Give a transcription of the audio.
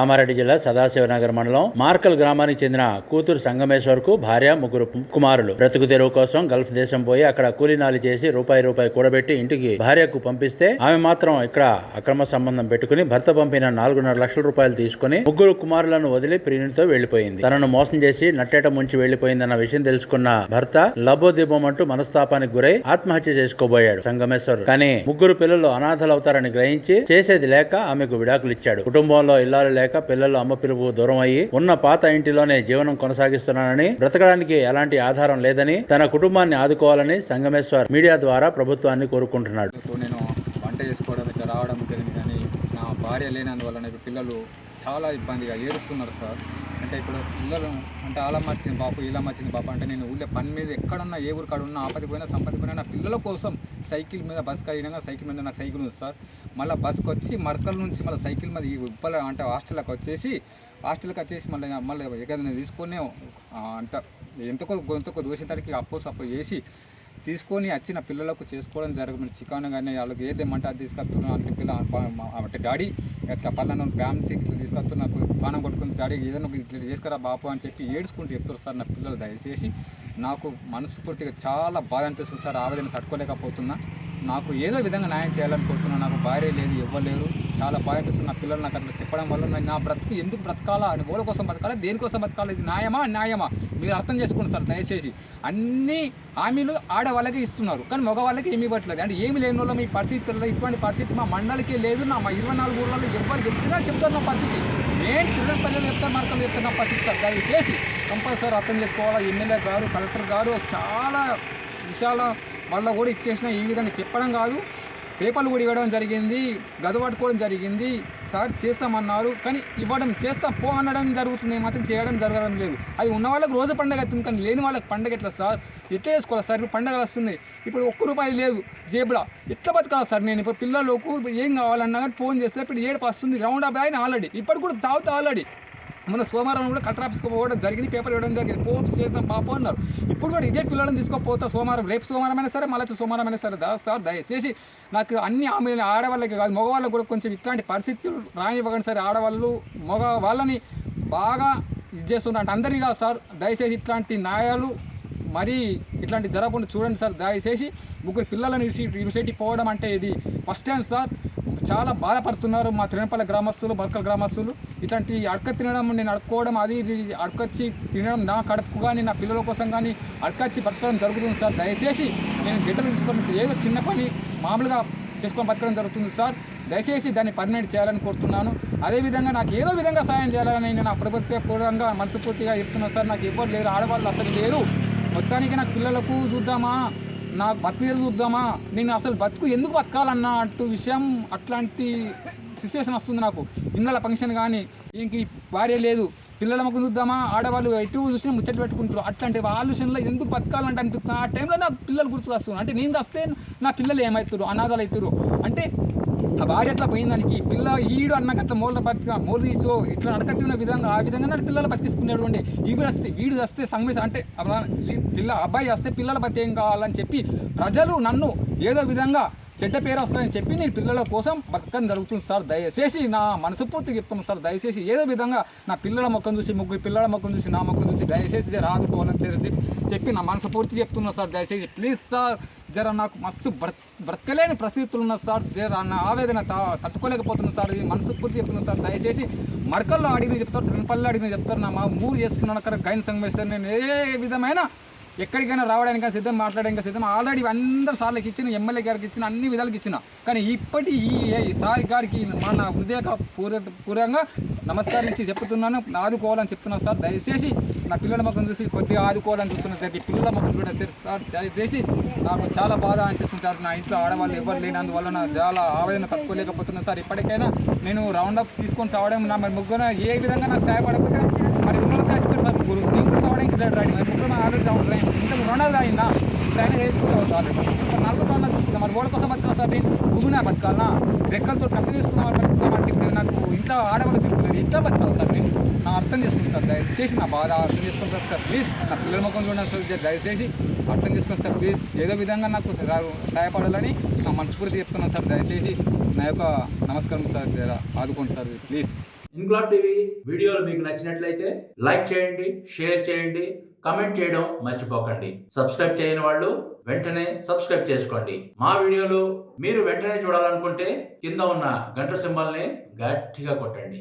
కామారెడ్డి జిల్లా సదాశివనగర్ మండలం మార్కల్ గ్రామానికి చెందిన కూతురు సంగమేశ్వర్కు భార్య ముగ్గురు కుమారులు. బ్రతుకు తెరువు కోసం గల్ఫ్ దేశం పోయి అక్కడ కూలీనాలి చేసి రూపాయి రూపాయి కూడబెట్టి ఇంటికి భార్యకు పంపిస్తే ఆమె మాత్రం ఇక్కడ అక్రమ సంబంధం పెట్టుకుని భర్త పంపిన నాలుగున్నర లక్షల రూపాయలు తీసుకుని ముగ్గురు కుమారులను వదిలి ప్రియునితో వెళ్ళిపోయింది తనను మోసం చేసి నట్టేట ముంచి వెళ్ళిపోయిందన్న విషయం తెలుసుకున్న భర్త లబోదీపమంటూ మనస్తాపానికి గురై ఆత్మహత్య చేసుకోబోయాడు సంగమేశ్వర్ కానీ ముగ్గురు పిల్లలు అనాథలవుతారని గ్రహించి చేసేది లేక ఆమెకు విడాకులు ఇచ్చాడు కుటుంబంలో ఇల్లాలు లేక పిల్లలు అమ్మ పిలుపు దూరం అయ్యి ఉన్న పాత ఇంటిలోనే జీవనం కొనసాగిస్తున్నానని బ్రతకడానికి ఎలాంటి ఆధారం లేదని తన కుటుంబాన్ని ఆదుకోవాలని సంగమేశ్వర్ మీడియా ద్వారా ప్రభుత్వాన్ని కోరుకుంటున్నాడు. నేను వంట చేసుకోవడం ఇట్లా రావడం జరిగింది కానీ నా భార్య లేనందువల్ల పిల్లలు చాలా ఇబ్బందిగా ఏడుస్తున్నారు సార్. అంటే ఇప్పుడు పిల్లలు అంటే అలా మార్చింది బాపు ఇలా మార్చింది బాపు అంటే నేను ఊళ్ళో పని మీద ఎక్కడున్నా ఏ ఊరు కాడ ఉన్నా ఆపది పోయినా సంపద పోయినా నా పిల్లల కోసం సైకిల్ మీద బస్ కలిగినాక సైకిల్ మీద నాకు సైకిల్ ఉంది సార్. మళ్ళీ బస్కి వచ్చి మరకల నుంచి మళ్ళీ సైకిల్ మీద ఈ ఉప్పల అంటే హాస్టల్కి వచ్చేసి హాస్టల్కి వచ్చేసి మళ్ళీ మళ్ళీ ఎక్కడైనా తీసుకొని అంత ఎంతకో గొంతకో దోషితానికి అప్పు సప్పు చేసి తీసుకొని వచ్చిన పిల్లలకు చేసుకోవడం జరగదు చికెన్ కానీ వాళ్ళకి ఏదేమంటే అది తీసుకొస్తున్నా అంటే పిల్ల అంటే డాడీ ఎట్లా పళ్ళను ఫ్యామిలీ ఇట్లా తీసుకొస్తున్నా పానం కొట్టుకుని డాడీ ఏదైనా ఇట్లా చేసుకురా బాపు అని చెప్పి ఏడుచుకుంటూ చెప్తారు సార్ నా పిల్లలు దయచేసి. నాకు మనస్ఫూర్తిగా చాలా బాధ అనిపిస్తుంది సార్ ఆవేదన తట్టుకోలేకపోతున్నా. నాకు ఏదో విధంగా న్యాయం చేయాలని కోరుతున్నా నాకు భార్య లేదు ఇవ్వలేరు చాలా బాధ అనిపిస్తుంది నా పిల్లలు నాకు అట్లా చెప్పడం వల్ల నా బ్రతుకు ఎందుకు బ్రతకాలా? అని ఓల కోసం బతకాలా దేనికోసం బతకాలా ఇది న్యాయమా? న్యాయమా మీరు అర్థం చేసుకోండి సార్ దయచేసి. అన్ని హామీలు ఆడవాళ్ళకి ఇస్తున్నారు. కానీ మగవాళ్ళకి ఏమి ఇవ్వట్లేదు. అంటే ఏమి లేని వాళ్ళు మీ పరిస్థితుల్లో ఇటువంటి పరిస్థితి మా మండలికి లేదు. నా మా ఇరవై నాలుగు ఊళ్ళలో ఎవరు చెప్పినా చెప్తారు నా పరిస్థితి. నేను పిల్లల పిల్లలు చెప్తాను మార్కలు చెప్తాను నా పరిస్థితి సార్. దయచేసి కంపల్సరీ అర్థం చేసుకోవాలా? ఎమ్మెల్యే గారు కలెక్టర్ గారు చాలా విషయాల వల్ల కూడా ఇచ్చేసిన ఈ విధంగా చెప్పడం కాదు. పేపర్లు కూడా ఇవ్వడం జరిగింది గద పట్టుకోవడం జరిగింది. సార్ చేస్తామన్నారు కానీ ఇవ్వడం చేస్తా పో అనడం జరుగుతుంది మాత్రం చేయడం జరగడం లేదు. అది ఉన్న వాళ్ళకి రోజు పండగ అవుతుంది కానీ లేని వాళ్ళకి పండగ ఎట్లా సార్? ఎట్లా చేసుకోవాలి సార్? ఇప్పుడు పండగలు వస్తున్నాయి. ఇప్పుడు ఒక్క రూపాయి లేదు జేబులో. ఎట్లా బతకాలి సార్ నేను? ఇప్పుడు పిల్లలకు ఏం కావాలన్నా కానీ ఫోన్ చేస్తే ఇప్పుడు ఏడుపు వస్తుంది రౌండ్ అప్ అయిన ఆల్రెడీ. ఇప్పుడు కూడా తాగుతా ఆల్రెడీ. మొన్న సోమవారం కూడా కలెక్టర్ ఆఫీస్కి పోవడం జరిగింది పేపర్ ఇవ్వడం జరిగింది. పో చేస్తాం పాపం అన్నారు. ఇప్పుడు కూడా ఇదే పిల్లలను తీసుకోపోతా సోమవారం. రేపు సోమవారం అయినా సరే మళ్ళీ సోమవారం అయినా సరే దా సార్ దయచేసి నాకు అన్ని ఆమె ఆడవాళ్ళకి కాదు మగవాళ్ళకి కూడా కొంచెం ఇట్లాంటి పరిస్థితులు రానివ్వకండి సరే. ఆడవాళ్ళు మగ వాళ్ళని బాగా ఇది చేస్తున్నారు అంటే అందరినీ కాదు సార్ దయచేసి ఇట్లాంటి న్యాయాలు మరి ఇట్లాంటి జరగకుండా చూడండి సార్. దయచేసి ముగ్గురు పిల్లలను ఇడిసి యూనివర్సిటీ పోవడం అంటే ఇది ఫస్ట్ టైం సార్. చాలా బాధపడుతున్నారు మా తిరణపల్లి గ్రామస్తులు బర్కల్ గ్రామస్తులు. ఇట్లాంటి అడక తినడం నేను అడుక్కోవడం అది ఇది అడకొచ్చి తినడం నా కడుపు కానీ నా పిల్లల కోసం కానీ అడకొచ్చి బతకడం జరుగుతుంది సార్. దయచేసి నేను గిడ్డలు తీసుకొని ఏదో చిన్న పని మామూలుగా చేసుకొని బతకడం జరుగుతుంది సార్. దయచేసి దాన్ని పర్మనెంట్ చేయాలని కోరుతున్నాను. అదేవిధంగా నాకు ఏదో విధంగా సాయం చేయాలని నేను నా ప్రభుత్వ పూర్వంగా మనస్ఫూర్తిగా చెప్తున్నాను సార్. నాకు ఎవరు లేరు ఆడవాళ్ళు అసలు లేరు. మొత్తానికి నాకు పిల్లలకు చూద్దామా? నాకు బతుకు చూద్దామా? నేను అసలు బతుకు ఎందుకు బతకాలన్న అంటూ విషయం అట్లాంటి సిచ్యువేషన్ వస్తుంది నాకు. ఇన్నల ఫంక్షన్ కానీ ఇంక ఈ భార్య లేదు. పిల్లల మొక్క చూద్దామా? ఆడవాళ్ళు ఎటు చూసినా ముచ్చట్లు పెట్టుకుంటారు అట్లాంటి ఆలోచనలో ఎందుకు బతకాలంటే అనిపిస్తుంది. ఆ టైంలో నా పిల్లలు గుర్తు వస్తున్నారు. అంటే నేను వస్తే నా పిల్లలు ఏమవుతారు అనాథాలు అవుతారు అంటే ఆ భార్య అట్లా పోయిందానికి పిల్ల ఈడు అన్నాక అట్లా మూల బతిక మూల తీసో ఇట్లా నడకట్టున్న విధంగా ఆ విధంగా నా పిల్లలు బతికిసుకునేడు అండి ఈవిడ వస్తే వీడు వస్తే సంగమేశ అంటే పిల్ల అబ్బాయి వస్తే పిల్లల బతి ఏం కావాలని చెప్పి ప్రజలు నన్ను ఏదో విధంగా చెడ్డ పేరు వస్తుందని చెప్పి నేను పిల్లల కోసం బతకడం జరుగుతుంది సార్. దయచేసి నా మనసుపూర్తి చెప్తున్నాను సార్. దయచేసి ఏదో విధంగా నా పిల్లల మొక్కను చూసి ముగ్గురు పిల్లల మొక్కను చూసి నా మొక్కను చూసి దయచేసి రాదు పోలని చేసి చెప్పి నా మనసుపూర్తి చెప్తున్నా సార్. దయచేసి ప్లీజ్ సార్ జర నాకు మస్తు బ్రత్ బ్రతకలేని పరిస్థితులు ఉన్నారు సార్. జర నా ఆవేదన తా- తట్టుకోలేకపోతున్నాను సార్. ఇది మనసుపూర్తి చెప్తున్నాను సార్. దయచేసి మడకల్లో అడిగిన చెప్తారు తిరుపల్లి అడిగిన చెప్తారు. నా మా ఊరు చేసుకున్నాను అక్కడ గైన్ సంగమేశ్వర్. నేను ఏ విధమైన ఎక్కడికైనా రావడానికి సిద్ధం మాట్లాడడానికి సిద్ధం. ఆల్రెడీ అందరు సార్లకి ఇచ్చిన ఎమ్మెల్యే గారికి ఇచ్చిన అన్ని విధాలకి ఇచ్చిన. కానీ ఇప్పటి ఈ ఈ సారి గారికి మన హృదయ పూర్వ పూర్వంగా నమస్కరించి చెప్తున్నాను. ఆదుకోవాలని చెప్తున్నాను సార్. దయచేసి నా పిల్లల మొక్కను చూసి కొద్దిగా ఆదుకోవాలని చూస్తున్నాను సార్. ఈ పిల్లల మొక్కను కూడా సార్ సార్. దయచేసి నాకు చాలా బాధ అనిపిస్తుంది సార్. నా ఇంట్లో ఆడవాళ్ళు ఎవరు లేనందువల్ల నా చాలా ఆవేదన తట్టుకోలేకపోతున్నాను సార్. ఇప్పటికైనా నేను రౌండ్ అప్ తీసుకొని చావడం నా మరి ముగ్గురు ఏ విధంగా నాకు సహాయపడకుండా మరి ఉన్నత చచ్చిపోయారు సార్ ముగ్గురు. నేను కూడా చావడానికి మరి ముగ్గురు ఆల్రెడీ రౌండ్ డ్రైవింగ్ ఇంతకు రెండోది అయిందా? ట్రైన్ వేసుకోవచ్చు ఆల్రెడీ మరి నలభై రౌండ్ చూసుకుందాం మరి ఓడి కోసం బతకాలి సార్ నేను? భూమినా బతకాలనా రెక్కలతో కష్టం చేసుకుందాం బతుకుతామంటే ఇప్పుడు నాకు ఇంట్లో ఆడవాళ్ళు తిరుగుతుంది ఇట్లా బతకాలి సార్ నేను? నా అర్థం చేసుకుంటాను సార్. దయచేసి నా బాధ అర్థం చేసుకుంటాను సార్. ప్లీజ్ నా పిల్లల ముఖం చూడండి సార్ దయచేసి అర్థం చేసుకోండి సార్ ప్లీజ్ ఏదో విధంగా నాకు సహాయపడాలని నా మనస్ఫూర్తి చెప్తున్నాను సార్. దయచేసి నా యొక్క నమస్కారం సార్ జర ఆదుకోండి సార్ ప్లీజ్ ఇన్క్లాబ్ టీవీ వీడియోలు మీకు నచ్చినట్లయితే లైక్ చేయండి షేర్ చేయండి కమెంట్ చేయడం మర్చిపోకండి. సబ్స్క్రైబ్ చేయని వాళ్ళు వెంటనే సబ్స్క్రైబ్ చేసుకోండి. మా వీడియోలు మీరు వెంటనే చూడాలనుకుంటే కింద ఉన్న గంట సింబల్ని గట్టిగా కొట్టండి.